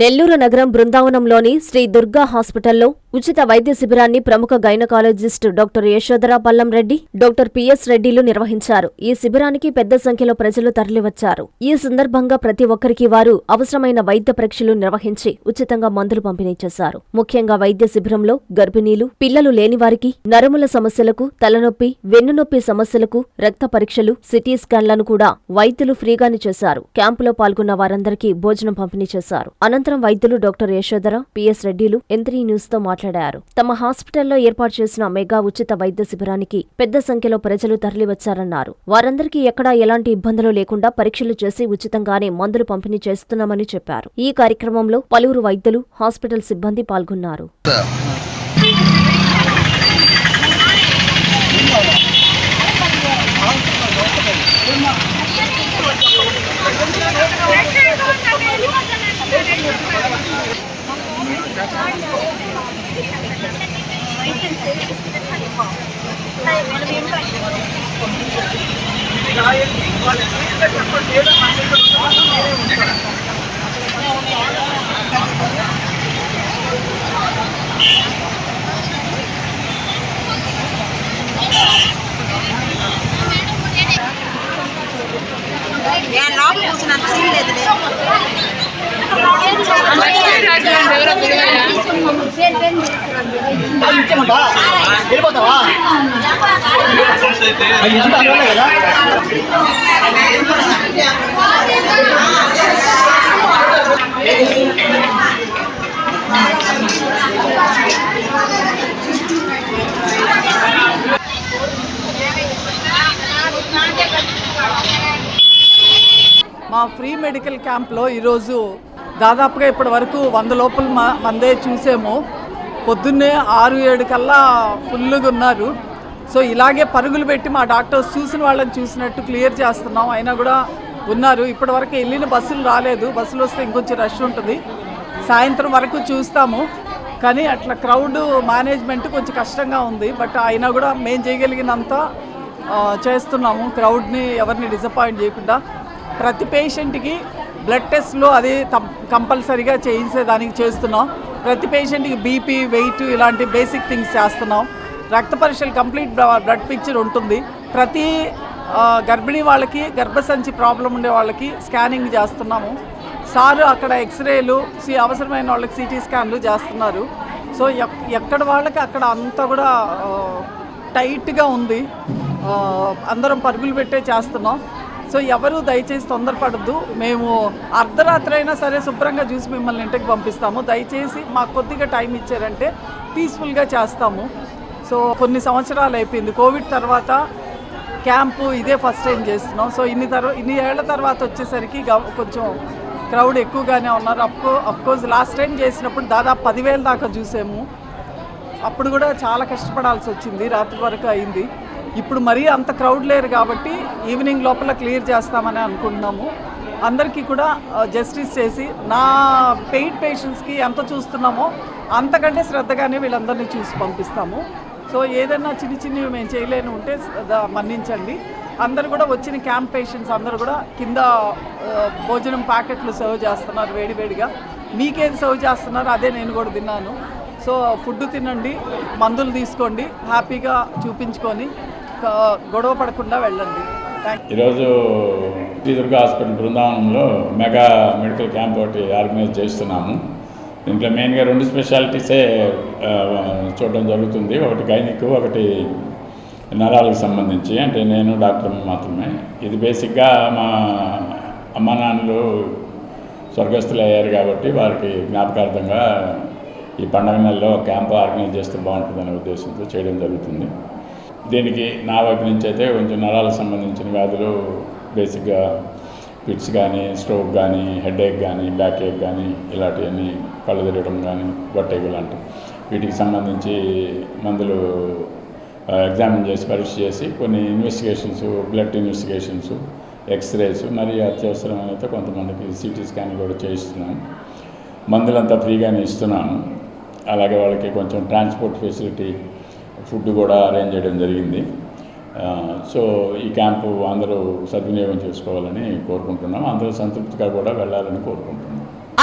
నెల్లూరు నగరం బృందావనంలోని శ్రీ దుర్గా హాస్పిటల్లో ఉచిత వైద్య శిబిరాన్ని ప్రముఖ gynaecologist doctor Yashodhara Pallam Reddy doctor PS రెడ్డిలు నిర్వహించారు. ఈ శిబిరానికి పెద్ద సంఖ్యలో ప్రజలు తరలివచ్చారు. ఈ సందర్భంగా ప్రతి ఒక్కరికి వారు అవసరమైన వైద్య పరీక్షలు నిర్వహించి ఉచితంగా మందులు పంపిణీ చేశారు. ముఖ్యంగా వైద్య శిబిరంలో గర్భిణీలు పిల్లలు లేని వారికి నరముల సమస్యలకు తలనొప్పి వెన్నునొప్పి సమస్యలకు రక్త పరీక్షలు సిటీ స్కాన్లను కూడా వైద్యులు ఫ్రీగానే చేశారు. క్యాంపులో పాల్గొన్న వారందరికీ భోజనం పంపిణీ చేశారు. అనంతరం వైద్యులు డాక్టర్ యశోధర పిఎస్ రెడ్డిలు ఎంత్రీ న్యూస్తో మాట్లాడారు. తమ హాస్పిటల్లో ఏర్పాటు చేసిన మెగా ఉచిత వైద్య శిబిరానికి పెద్ద సంఖ్యలో ప్రజలు తరలివచ్చారన్నారు. వారందరికీ ఎక్కడా ఎలాంటి ఇబ్బందులు లేకుండా పరీక్షలు చేసి ఉచితంగానే మందులు పంపిణీ చేస్తున్నామని చెప్పారు. ఈ కార్యక్రమంలో పలువురు వైద్యులు హాస్పిటల్ సిబ్బంది పాల్గొన్నారు. వెళ్ళిపోతావా అది ఎంత అనుకోలే కదా మా ఫ్రీ మెడికల్ క్యాంప్లో ఈరోజు దాదాపుగా ఇప్పటి వరకు వంద లోపల మందే చూసాము. పొద్దున్నే ఆరు ఏడు కల్లా ఫుల్గా ఉన్నారు. సో ఇలాగే పరుగులు పెట్టి మా డాక్టర్స్ చూసిన వాళ్ళని చూసినట్టు క్లియర్ చేస్తున్నాం. అయినా కూడా ఉన్నారు. ఇప్పటివరకు వెళ్ళిన బస్సులు రాలేదు. బస్సులు వస్తే ఇంకొంచెం రష్ ఉంటుంది. సాయంత్రం వరకు చూస్తాము. కానీ అట్లా క్రౌడ్ మేనేజ్మెంట్ కొంచెం కష్టంగా ఉంది. బట్ అయినా కూడా మేము చేయగలిగినంత చేస్తున్నాము. క్రౌడ్ని ఎవరిని డిసప్పాయింట్ చేయకుండా. ప్రతి పేషెంట్కి బ్లడ్ టెస్ట్లో అది కంపల్సరీగా చేయించేదానికి చేస్తున్నాం. ప్రతి పేషెంట్కి బీపీ వెయిట్ ఇలాంటి బేసిక్ థింగ్స్ చేస్తున్నాం. రక్త పరీక్షలు కంప్లీట్ బ్లడ్ పిక్చర్ ఉంటుంది. ప్రతి గర్భిణీ వాళ్ళకి గర్భసంచి ప్రాబ్లం ఉండే వాళ్ళకి స్కానింగ్ చేస్తున్నాము. సారు అక్కడ ఎక్స్రేలు సి అవసరమైన వాళ్ళకి సిటీ స్కాన్లు చేస్తున్నారు. సో ఎక్- ఎక్కడ వాళ్ళకి అక్కడ అంతా కూడా టైట్గా ఉంది. అందరం పరుగులు పెట్టే చేస్తున్నాం. సో ఎవరు దయచేసి తొందరపడద్దు. మేము అర్ధరాత్రి అయినా సరే శుభ్రంగా చూసి మిమ్మల్ని ఇంటికి పంపిస్తాము. దయచేసి మాకు కొద్దిగా టైం ఇచ్చారంటే పీస్ఫుల్గా చేస్తాము. సో కొన్ని సంవత్సరాలు అయిపోయింది. కోవిడ్ తర్వాత క్యాంపు ఇదే ఫస్ట్ టైం చేస్తున్నాం. సో ఇన్ని తర్వాత ఇన్ని ఏళ్ళ తర్వాత వచ్చేసరికి కొంచెం క్రౌడ్ ఎక్కువగానే ఉన్నారు. అప్కో అఫ్కోర్స్ లాస్ట్ టైం చేసినప్పుడు దాదాపు పదివేల దాకా చూసాము. అప్పుడు కూడా చాలా కష్టపడాల్సి వచ్చింది. రాత్రి వరకు అయింది. ఇప్పుడు మరీ అంత క్రౌడ్ లేరు కాబట్టి ఈవినింగ్ లోపల క్లియర్ చేస్తామని అనుకుంటున్నాము. అందరికీ కూడా జస్టిస్ చేసి నా పెయిడ్ పేషెంట్స్కి ఎంత చూస్తున్నామో అంతకంటే శ్రద్ధగానే వీళ్ళందరినీ చూసి పంపిస్తాము. సో ఏదైనా చిన్ని చిన్నవి మేము చేయలేని ఉంటే మన్నించండి. అందరు కూడా వచ్చిన క్యాంప్ పేషెంట్స్ అందరూ కూడా కింద భోజనం ప్యాకెట్లు సర్వ్ చేస్తున్నారు వేడివేడిగా మీకేది సర్వ్ చేస్తున్నారు అదే నేను కూడా తిన్నాను. సో ఫుడ్ తినండి మందులు తీసుకోండి హ్యాపీగా చూపించుకొని గొడవ పడకుండా వెళ్ళండి. ఈరోజు శ్రీ దుర్గా హాస్పిటల్ బృందావనంలో మెగా మెడికల్ క్యాంప్ ఒకటి ఆర్గనైజ్ చేస్తున్నాము. దీంట్లో మెయిన్గా రెండు స్పెషాలిటీసే చూడడం జరుగుతుంది. ఒకటి గైనిక్ ఒకటి నరాలకు సంబంధించి. అంటే నేను డాక్టర్ మాత్రమే. ఇది బేసిక్గా మా అమ్మ నాన్నలు స్వర్గస్థులు అయ్యారు కాబట్టి వారికి జ్ఞాపకార్థంగా ఈ పండగ నెలలో క్యాంప్ ఆర్గనైజ్ చేస్తే బాగుంటుందనే ఉద్దేశంతో చేయడం జరుగుతుంది. దీనికి నా వైపు నుంచి అయితే కొంచెం నరాలకు సంబంధించిన వ్యాధులు బేసిక్గా పిట్స్ కానీ స్ట్రోక్ కానీ హెడేక్ కానీ బ్యాక్ ఏక్ కానీ ఇలాంటివన్నీ కళ్ళు తిరగడం కానీ వట్టేగు లాంటివి. వీటికి సంబంధించి మందులు ఎగ్జామిన్ చేసి పరీక్ష చేసి కొన్ని ఇన్వెస్టిగేషన్స్ బ్లడ్ ఇన్వెస్టిగేషన్స్ ఎక్స్రేస్ మరి అత్యవసరమైతే కొంతమందికి సిటీ స్కాన్ కూడా చేయిస్తున్నాం మందులంతా ఫ్రీగానే ఇస్తున్నాను. అలాగే వాళ్ళకి కొంచెం ట్రాన్స్పోర్ట్ ఫెసిలిటీ ఫుడ్ కూడా అరేంజ్ చేయడం జరిగింది. సో ఈ క్యాంపు అందరూ సద్వినియోగం చేసుకోవాలని కోరుకుంటున్నాం. అందరూ సంతృప్తిగా కూడా వెళ్ళాలని కోరుకుంటున్నాం.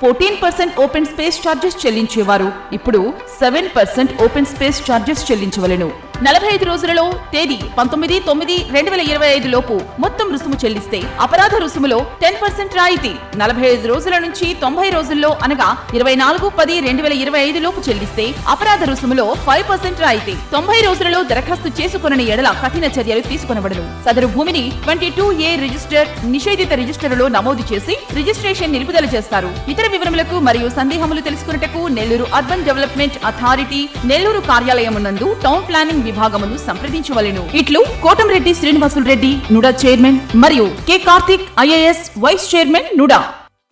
fourteen percent open space charges చెల్లించేవారు. ఇప్పుడు seven percent open space charges చెల్లించవలెను. నలభై ఐదు రోజులలో తేదీ పంతొమ్మిది తొమ్మిది రెండు వేల ఇరవై ఐదు లోపు మొత్తం రుసుము చెల్లిస్తే అపరాధ రుసుములో టెన్ పర్సెంట్ రాయితీ. నలభై ఐదు రోజుల నుంచి తొంభై రోజుల్లో అనగా ఇరవై నాలుగు పది రెండు వేల ఇరవై ఐదు లోపు చెల్లిస్తే అపరాధ రుసుములో ఫైవ్ పర్సెంట్ రాయితీ. తొంభై రోజులలో దరఖాస్తు చేసుకుని ఎడల కఠిన చర్యలు తీసుకునబడను సదరు భూమిని ట్వంటీ టూ ఏ రిజిస్టర్ నిషేధిత రిజిస్టర్లో నమోదు చేసి రిజిస్ట్రేషన్ నిలుపుదల చేస్తారు. ఇతర వివరములకు మరియు సందేహములు తెలుసుకున్నటకు Nellore urban development authority Nellore కార్యాలయం నందు టౌన్ ప్లానింగ్ విభాగమును సంప్రదించవలెను. ఇట్లు కోటంరెడ్డి శ్రీనివాసులు రెడ్డి నుడా చైర్మన్ మరియు K Karthik IAS vice chairman NUDA.